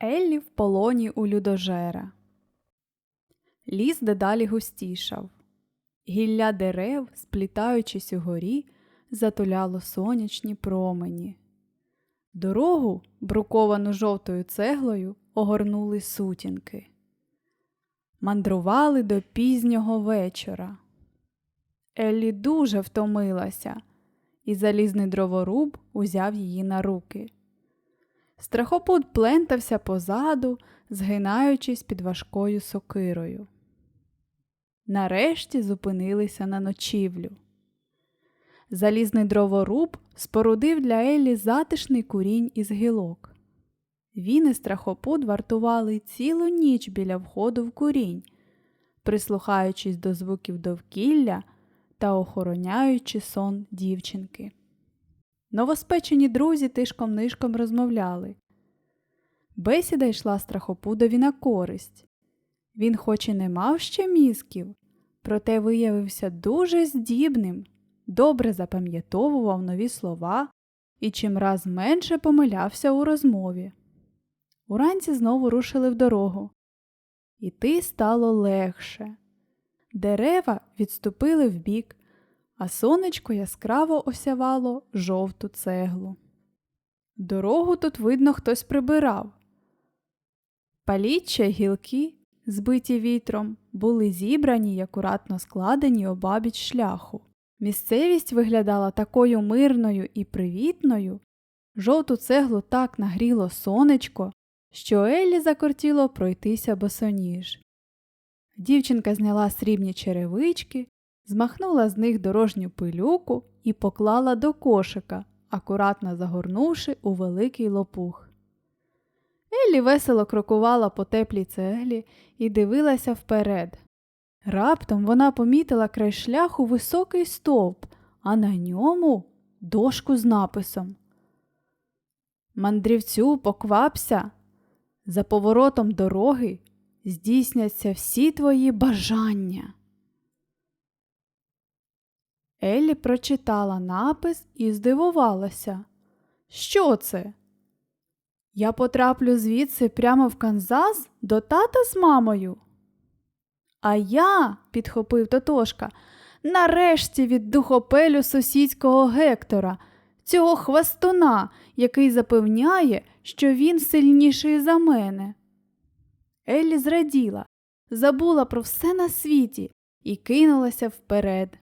Еллі в полоні у людожера. Ліс дедалі густішав. Гілля дерев, сплітаючись угорі, затуляло сонячні промені. Дорогу, бруковану жовтою цеглою, огорнули сутінки. Мандрували до пізнього вечора. Еллі дуже втомилася, і залізний дроворуб узяв її на руки. Страхопут плентався позаду, згинаючись під важкою сокирою. Нарешті зупинилися на ночівлю. Залізний дроворуб спорудив для Еллі затишний курінь із гілок. Він і страхопут вартували цілу ніч біля входу в курінь, прислухаючись до звуків довкілля та охороняючи сон дівчинки. Новоспечені друзі тишком нишком розмовляли. Бесіда йшла страхопудові на користь. Він, хоч і не мав ще мізків, проте виявився дуже здібним, добре запам'ятовував нові слова і чимраз менше помилявся у розмові. Уранці знову рушили в дорогу. Іти стало легше. Дерева відступили вбік, а сонечко яскраво осявало жовту цеглу. Дорогу тут, видно, хтось прибирав. Паліччя гілки, збиті вітром, були зібрані й акуратно складені обабіч шляху. Місцевість виглядала такою мирною і привітною, жовту цеглу так нагріло сонечко, що Еллі закортіло пройтися босоніж. Дівчинка зняла срібні черевички, змахнула з них дорожню пилюку і поклала до кошика, акуратно загорнувши у великий лопух. Еллі весело крокувала по теплій цеглі і дивилася вперед. Раптом вона помітила край шляху високий стовп, а на ньому дошку з написом. Мандрівцю, поквапся, за поворотом дороги здійсняться всі твої бажання. Еллі прочитала напис і здивувалася. Що це? Я потраплю звідси прямо в Канзас до тата з мамою. А я, підхопив Тотошка, нарешті від духопелю сусідського Гектора, цього хвастуна, який запевняє, що він сильніший за мене. Еллі зраділа, забула про все на світі і кинулася вперед.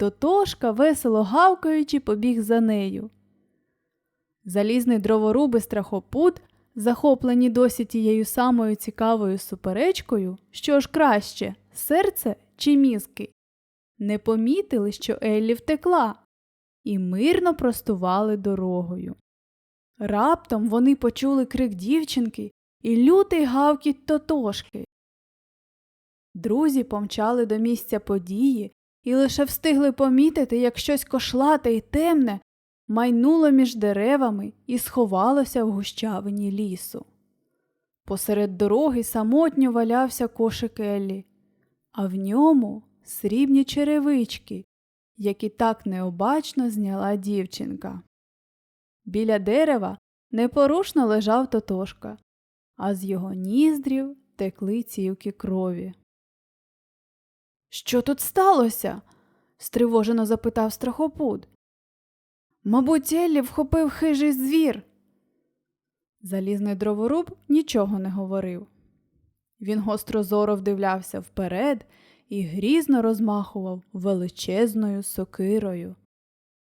Тотошка, весело гавкаючи, побіг за нею. Залізний дроворубий страхопут, захоплені досі тією самою цікавою суперечкою, що ж краще, серце чи мізки, не помітили, що Еллі втекла, і мирно простували дорогою. Раптом вони почули крик дівчинки і лютий гавкіт тотошки. Друзі помчали до місця події і лише встигли помітити, як щось кошлате і темне майнуло між деревами і сховалося в гущавині лісу. Посеред дороги самотньо валявся кошик Еллі, а в ньому срібні черевички, які так необачно зняла дівчинка. Біля дерева непорушно лежав Тотошка, а з його ніздрів текли цівки крові. Що тут сталося? стривожено запитав страхопуд. Мабуть, Еллі вхопив хижий звір. Залізний дроворуб нічого не говорив. Він гострозоро вдивлявся вперед і грізно розмахував величезною сокирою.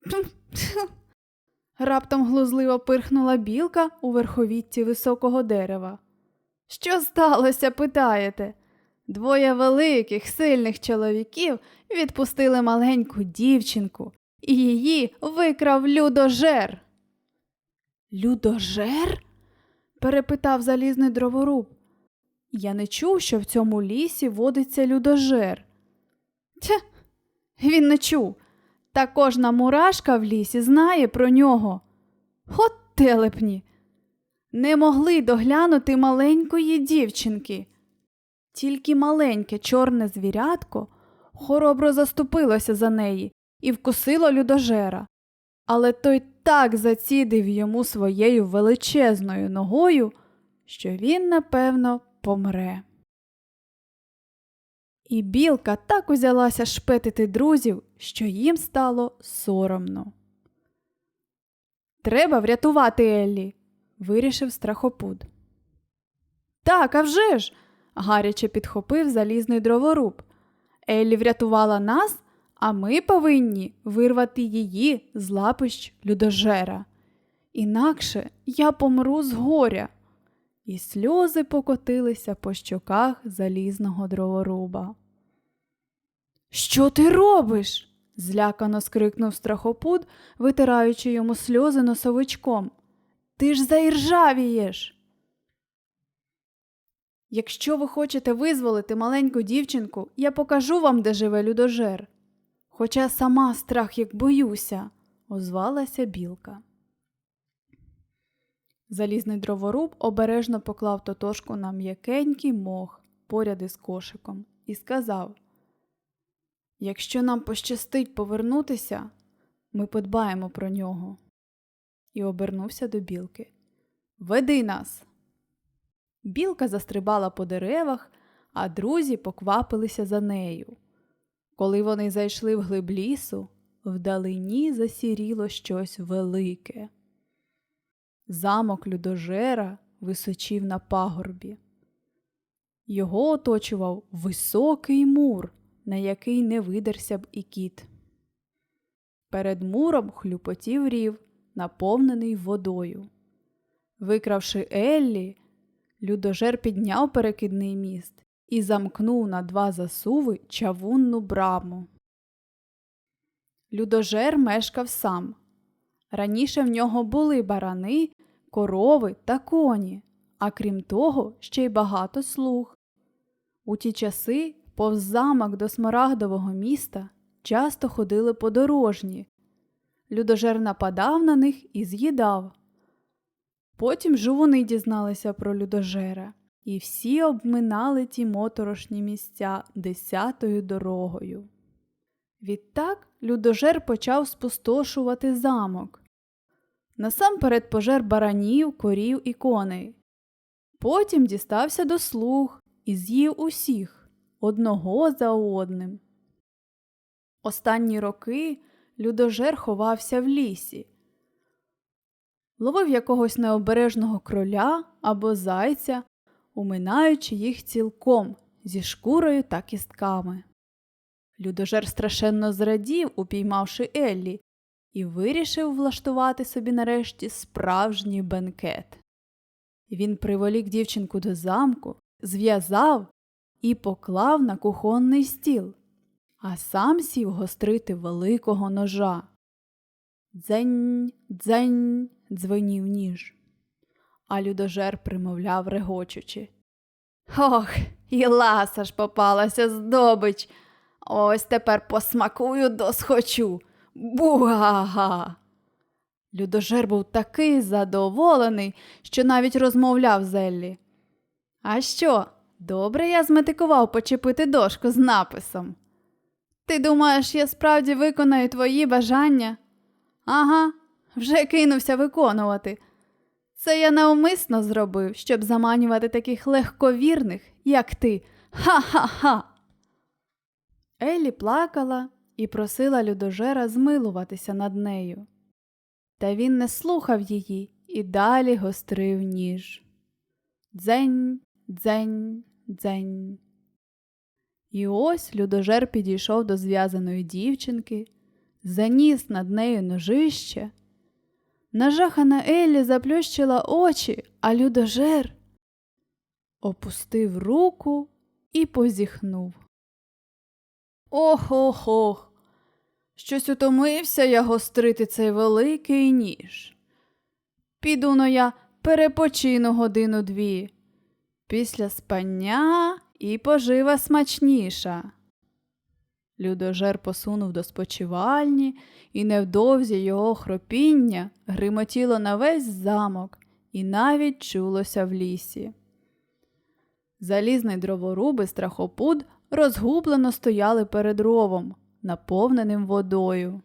Раптом глузливо пирхнула білка у верховітті високого дерева. Що сталося, питаєте? Двоє великих, сильних чоловіків відпустили маленьку дівчинку, і її викрав людожер. Людожер? перепитав залізний дроворуб. Я не чув, що в цьому лісі водиться людожер. Тя, він не чув. Та кожна мурашка в лісі знає про нього. От телепні. Не могли доглянути маленької дівчинки. Тільки маленьке чорне звірятко хоробро заступилося за неї і вкусило людожера. Але той так зацідив йому своєю величезною ногою, що він, напевно, помре. І білка так узялася шпетити друзів, що їм стало соромно. Треба врятувати Еллі, вирішив страхопуд. Так, а вже ж. Гаряче підхопив залізний дроворуб. Еллі врятувала нас, а ми повинні вирвати її з лапищ людожера. Інакше я помру з горя. І сльози покотилися по щоках залізного дроворуба. Що ти робиш? злякано скрикнув страхопуд, витираючи йому сльози носовичком. Ти ж заіржавієш. Якщо ви хочете визволити маленьку дівчинку, я покажу вам, де живе людожер. Хоча сама страх як боюся, озвалася білка. Залізний дроворуб обережно поклав тотошку на м'якенький мох поряд із кошиком і сказав Якщо нам пощастить повернутися, ми подбаємо про нього. І обернувся до білки. Веди нас. Білка застрибала по деревах, а друзі поквапилися за нею. Коли вони зайшли в глиб лісу, вдалині засіріло щось велике. Замок людожера височів на пагорбі. Його оточував високий мур, на який не видерся б і кіт. Перед муром хлюпотів рів, наповнений водою. Викравши Еллі, людожер підняв перекидний міст і замкнув на два засуви чавунну браму. Людожер мешкав сам. Раніше в нього були барани, корови та коні, а крім того, ще й багато слуг. У ті часи повз замок до смарагдового міста часто ходили подорожні. Людожер нападав на них і з'їдав. Потім жувуни дізналися про людожера, і всі обминали ті моторошні місця десятою дорогою. Відтак людожер почав спустошувати замок. Насамперед пожер баранів, корів і коней. Потім дістався до слуг і з'їв усіх одного за одним. Останні роки людожер ховався в лісі, ловив якогось необережного кроля або зайця, уминаючи їх цілком зі шкурою та кістками. Людожер страшенно зрадів, упіймавши Еллі, і вирішив влаштувати собі нарешті справжній бенкет. Він приволік дівчинку до замку, зв'язав і поклав на кухонний стіл, а сам сів гострити великого ножа. Дзень, дзень, дзвенів ніж. А людожер примовляв регочучи. Ох, і ласа ж попалася здобич. Ось тепер посмакую досхочу. Буга-га. Людожер був такий задоволений, що навіть розмовляв Зеллі. А що, добре я зметикував почепити дошку з написом. Ти думаєш, я справді виконаю твої бажання? Ага, вже кинувся виконувати. Це я навмисно зробив, щоб заманювати таких легковірних, як ти. Ха-ха-ха. Еллі плакала і просила людожера змилуватися над нею. Та він не слухав її і далі гострив ніж. Дзень, дзень, дзень. І ось людожер підійшов до зв'язаної дівчинки, заніс над нею ножище. Нажахана Еллі заплющила очі, а людожер опустив руку і позіхнув. Ох ох ох. Щось утомився я гострити цей великий ніж. Піду но я перепочину годину дві. Після спання і пожива смачніша. Людожер посунув до спочивальні, і невдовзі його хропіння гримотіло на весь замок і навіть чулося в лісі. Залізний дроворуб і страхопуд розгублено стояли перед ровом, наповненим водою.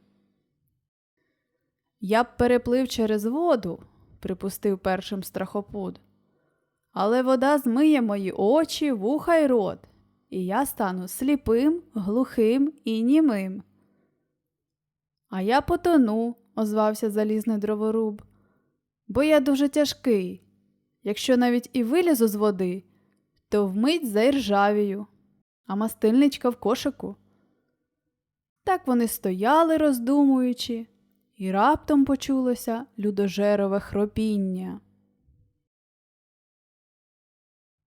Я б переплив через воду, припустив першим страхопуд. але вода змиє мої очі, вуха й рот, і я стану сліпим, глухим і німим. А я потону, озвався залізний дроворуб, бо я дуже тяжкий. Якщо навіть і вилізу з води, то вмить заіржавію, а мастильничка в кошику. Так вони стояли, роздумуючи, і раптом почулося людожерове хропіння.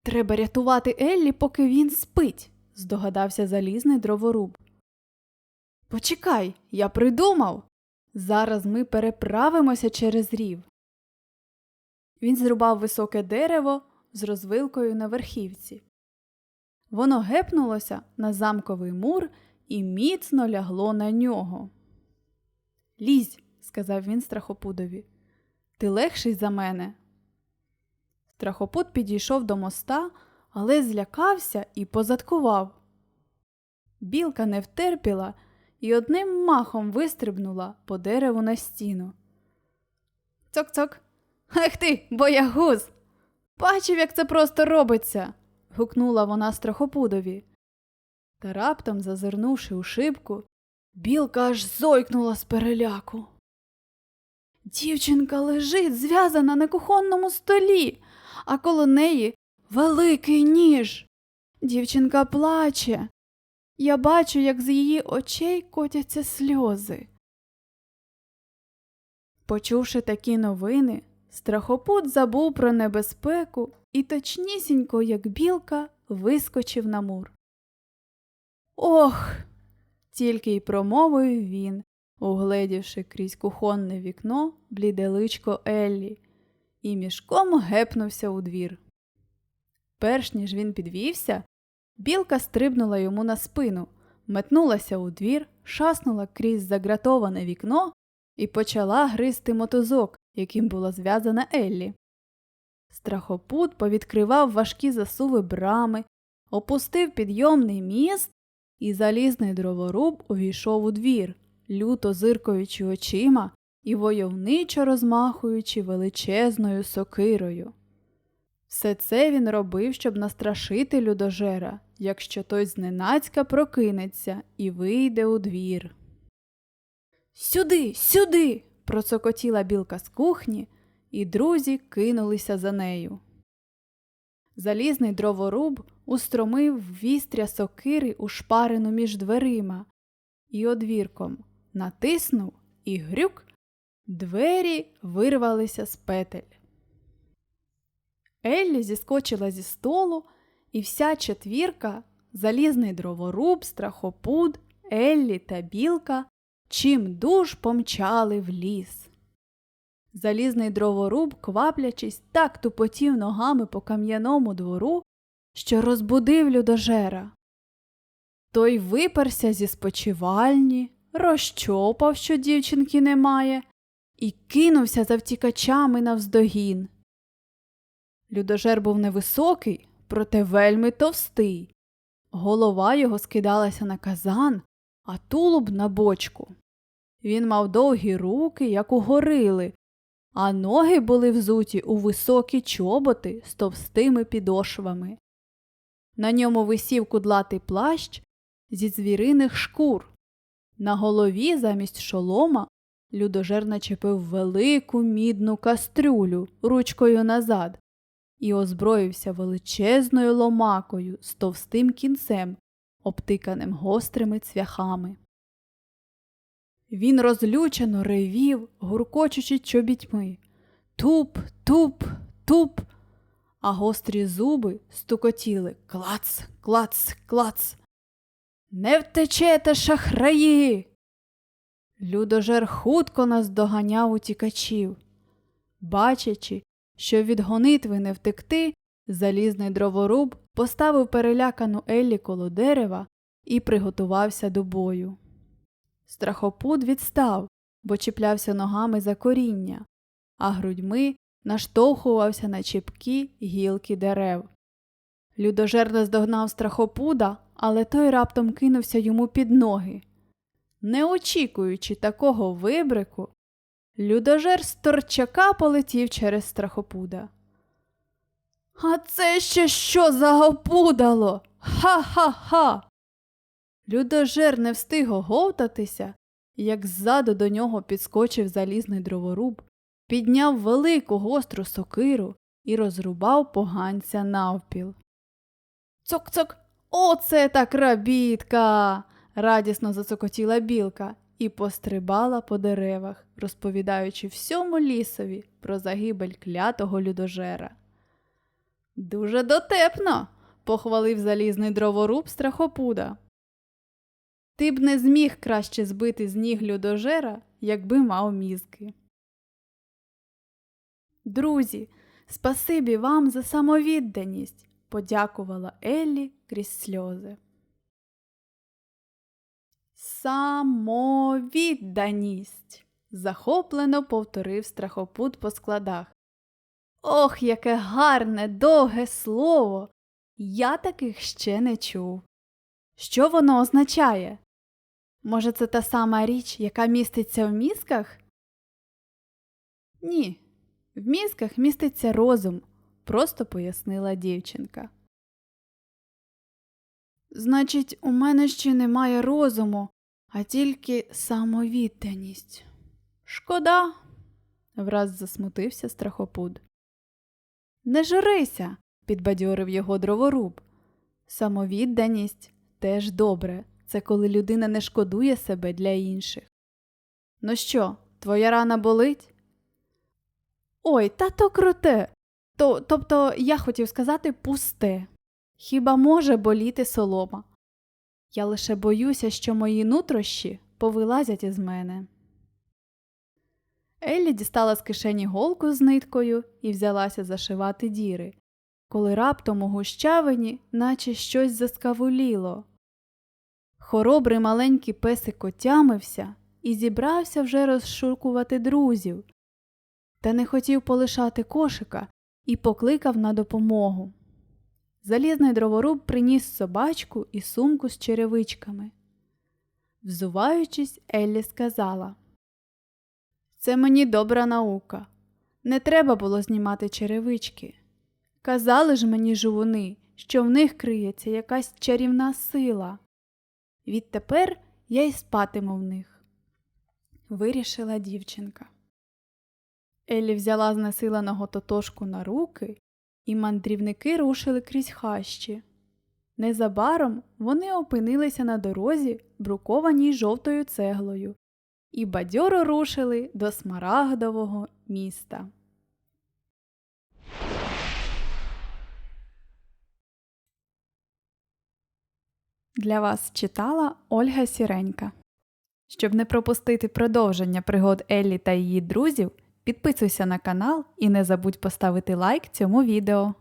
Треба рятувати Еллі, поки він спить, здогадався залізний дроворуб. Почекай, я придумав. Зараз ми переправимося через рів. Він зрубав високе дерево з розвилкою на верхівці. Воно гепнулося на замковий мур і міцно лягло на нього. Лізь, сказав він страхопудові, ти легший за мене. Страхопут підійшов до моста, але злякався і позадкував. Білка не втерпіла і одним махом вистрибнула по дереву на стіну. Цок-цок. Ах ти, боягуз! Бачив, як це просто робиться. гукнула вона страхопудові. Та раптом, зазирнувши у шибку, білка аж зойкнула з переляку. Дівчинка лежить зв'язана на кухонному столі, а коло неї великий ніж. Дівчинка плаче. Я бачу, як з її очей котяться сльози. Почувши такі новини, страхопут забув про небезпеку і точнісінько, як білка, вискочив на мур. Ох. тільки й промовив він, угледівши крізь кухонне вікно бліде личко Еллі, і мішком гепнувся у двір. Перш ніж він підвівся, білка стрибнула йому на спину, метнулася у двір, шаснула крізь загратоване вікно і почала гризти мотузок, яким була зв'язана Еллі. Страхопут повідкривав важкі засуви брами, опустив підйомний міст, і залізний дроворуб увійшов у двір, люто зиркаючи очима і войовничо розмахуючи величезною сокирою. Все це він робив, щоб настрашити людожера, якщо той зненацька прокинеться і вийде у двір. Сюди, сюди. процокотіла білка з кухні, і друзі кинулися за нею. Залізний дроворуб устромив вістря сокири у шпарину між дверима і одвірком, натиснув і грюк, двері вирвалися з петель. Еллі зіскочила зі столу, і вся четвірка залізний дроворуб, страхопуд, Еллі та білка чим дуж помчали в ліс. Залізний дроворуб, кваплячись, так тупотів ногами по кам'яному двору, що розбудив людожера. Той виперся зі спочивальні, розчопав, що дівчинки немає, і кинувся за втікачами навздогін. Людожер був невисокий, проте вельми товстий. Голова його скидалася на казан, а тулуб на бочку. Він мав довгі руки, як у горили, а ноги були взуті у високі чоботи з товстими підошвами. На ньому висів кудлатий плащ зі звіриних шкур. На голові замість шолома людожер начепив велику мідну кастрюлю ручкою назад і озброївся величезною ломакою з товстим кінцем, обтиканим гострими цвяхами. Він розлючено ревів, гуркочучи чобітьми. Туп, туп, туп, а гострі зуби стукотіли клац, клац, клац. Не втечете, шахраї. Людожер хутко наздоганяв утікачів. Бачачи, що від гонитви не втекти, залізний дроворуб поставив перелякану Еллі коло дерева і приготувався до бою. Страхопуд відстав, бо чіплявся ногами за коріння, а грудьми наштовхувався на чіпкі гілки дерев. Людожер наздогнав страхопуда, але той раптом кинувся йому під ноги. Не очікуючи такого вибрику, людожер з торчака полетів через страхопуда. А це ще що за опудало? Ха-ха-ха. Людожер не встиг оговтатися, як ззаду до нього підскочив залізний дроворуб, підняв велику гостру сокиру і розрубав поганця навпіл. Цок-цок, оце так рабітка. Радісно зацокотіла білка і пострибала по деревах, розповідаючи всьому лісові про загибель клятого людожера. Дуже дотепно, похвалив залізний дроворуб страхопуда. Ти б не зміг краще збити з ніг людожера, якби мав мізки. Друзі, спасибі вам за самовідданість, подякувала Еллі крізь сльози. Самовідданість. захоплено повторив страхопут по складах. Ох, яке гарне, довге слово. Я таких ще не чув. Що воно означає? Може, це та сама річ, яка міститься в мізках? Ні, в мізках міститься розум, просто пояснила дівчинка. Значить, у мене ще немає розуму, а тільки самовідданість. Шкода, враз засмутився страхопуд. Не журися, підбадьорив його дроворуб. Самовідданість теж добре, це коли людина не шкодує себе для інших. Ну що, твоя рана болить? Ой, та то круте. То, тобто я хотів сказати пусте. Хіба може боліти солома? Я лише боюся, що мої нутрощі повилазять із мене. Еллі дістала з кишені голку з ниткою і взялася зашивати діри, коли раптом у гущавині наче щось заскавуліло. Хоробрий маленький песик отямився і зібрався вже розшукувати друзів, та не хотів полишати кошика і покликав на допомогу. Залізний дроворуб приніс собачку і сумку з черевичками. Взуваючись, Еллі сказала Це мені добра наука. Не треба було знімати черевички. Казали ж мені жувуни, що в них криється якась чарівна сила. Відтепер я й спатиму в них, вирішила дівчинка. Еллі взяла знесиленого тотошку на руки, і мандрівники рушили крізь хащі. Незабаром вони опинилися на дорозі, брукованій жовтою цеглою, і бадьоро рушили до смарагдового міста. Для вас читала Ольга Сіренька. Щоб не пропустити продовження пригод Еллі та її друзів, підписуйся на канал і не забудь поставити лайк цьому відео.